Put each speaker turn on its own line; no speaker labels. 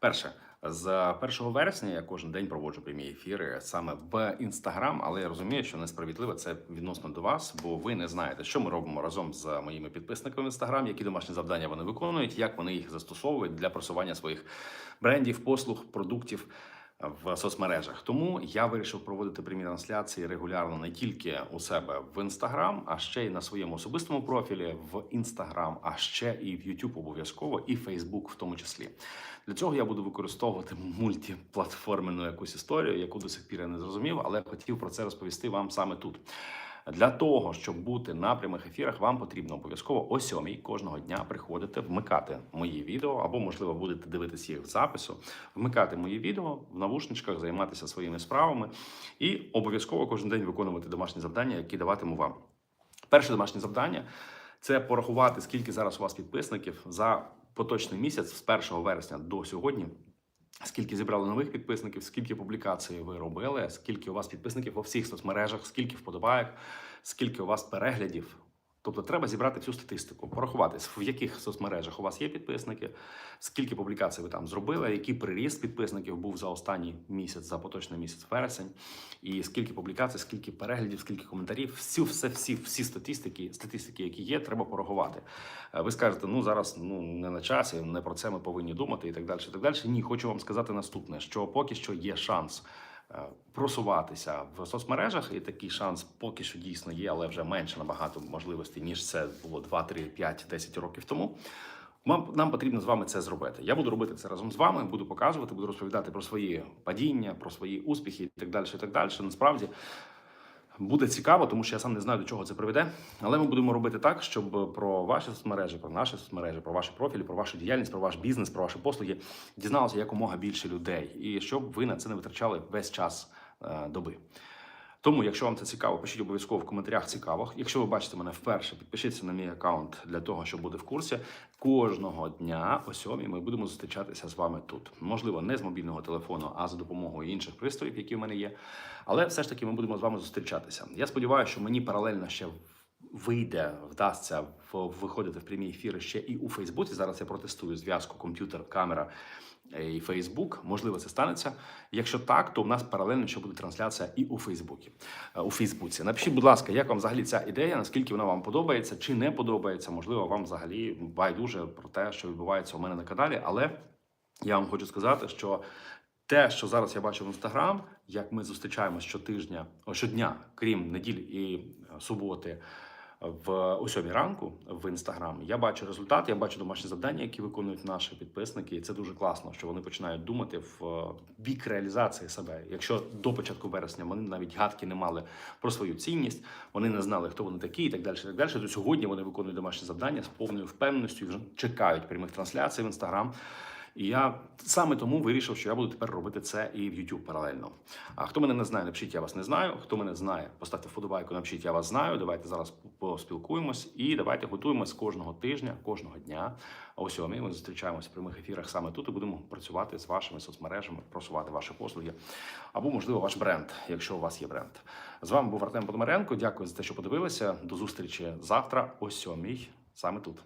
Перше, з 1 вересня я кожен день проводжу прямі ефіри саме в інстаграм, але я розумію, що несправедливо це відносно до вас, бо ви не знаєте, що ми робимо разом з моїми підписниками в інстаграм, які домашні завдання вони виконують, як вони їх застосовують для просування своїх брендів, послуг, продуктів. В соцмережах тому я вирішив проводити прямі трансляції регулярно не тільки у себе в інстаграм, а ще й на своєму особистому профілі в інстаграм, а ще і в Ютуб обов'язково, і Фейсбук в тому числі. Для цього я буду використовувати мультиплатформену якусь історію, яку до сих пір я не зрозумів, але хотів про це розповісти вам саме тут. Для того щоб бути на прямих ефірах, вам потрібно обов'язково о сьомій кожного дня приходити, вмикати мої відео, або можливо будете дивитися їх в запису, вмикати мої відео в навушничках, займатися своїми справами і обов'язково кожен день виконувати домашні завдання, які даватиму вам. Перше домашнє завдання це порахувати, скільки зараз у вас підписників за поточний місяць з 1 вересня до сьогодні. Скільки зібрали нових підписників, скільки публікацій ви робили, скільки у вас підписників у всіх соцмережах, скільки вподобайок, скільки у вас переглядів. Тобто треба зібрати всю статистику, порахувати, в яких соцмережах у вас є підписники, скільки публікацій ви там зробили, який приріст підписників був за останній місяць, за поточний місяць вересень, і скільки публікацій, скільки переглядів, скільки коментарів, всю все, всі, всі статистики, статистики, які є, треба порахувати. Е, Ви скажете, ну зараз ну не на часі, не про це ми повинні думати, і так далі. І так далі. Ні, хочу вам сказати наступне: що поки що є шанс. Е, Просуватися в соцмережах, і такий шанс поки що дійсно є, але вже менше набагато можливостей, ніж це було 2, 3, 5, 10 років тому. Нам, нам потрібно з вами це зробити. Я буду робити це разом з вами, буду показувати, буду розповідати про свої падіння, про свої успіхи і так далі. І так далі. Насправді буде цікаво, тому що я сам не знаю, до чого це приведе. Але ми будемо робити так, щоб про ваші соцмережі, про наші соцмережі, про ваші профілі, про вашу діяльність, про ваш бізнес, про ваші послуги дізналося якомога більше людей, і щоб ви на це не витрачали весь час е, доби. Тому, якщо вам це цікаво, пишіть обов'язково в коментарях цікавих. Якщо ви бачите мене вперше, підпишіться на мій аккаунт для того, щоб бути в курсі. Кожного дня о сьомій ми будемо зустрічатися з вами тут. Можливо, не з мобільного телефону, а за допомогою інших пристроїв, які в мене є. Але все ж таки ми будемо з вами зустрічатися. Я сподіваюся, що мені паралельно ще вийде, вдасться в- виходити в прямі ефіри ще і у Фейсбуці. Зараз я протестую зв'язку комп'ютер, камера е, і Фейсбук. Можливо, це станеться. Якщо так, то у нас паралельно ще буде трансляція і у Фейсбуці. Е, У Фейсбуці. Напишіть, будь ласка, як вам взагалі ця ідея? Наскільки вона вам подобається чи не подобається? Можливо, вам взагалі байдуже про те, що відбувається у мене на каналі, але я вам хочу сказати, що те, що зараз я бачу в інстаграм, як ми зустрічаємось щотижня, щодня, крім неділі і суботи, в о сьомій ранку в інстаграм, я бачу результат, я бачу домашні завдання, які виконують наші підписники, і це дуже класно, що вони починають думати в е, бік реалізації себе. Якщо до початку вересня вони навіть гадки не мали про свою цінність, вони не знали, хто вони такі, і так далі. і Так далі. То сьогодні вони виконують домашні завдання з повною впевненістю і вже чекають прямих трансляцій в інстаграм. І я саме тому вирішив, що я буду тепер робити це і в YouTube паралельно. А хто мене не знає, напишіть, я вас не знаю. Хто мене знає, поставте вподобайку, напишіть, я вас знаю. Давайте зараз поспілкуємось і давайте готуємось кожного тижня, кожного дня. О сьомій ми зустрічаємося в прямих ефірах саме тут і будемо працювати з вашими соцмережами, просувати ваші послуги або, можливо, ваш бренд, якщо у вас є бренд. З вами був Артем Подмаренко. Дякую за те, що подивилися. До зустрічі завтра о сьомій, саме тут.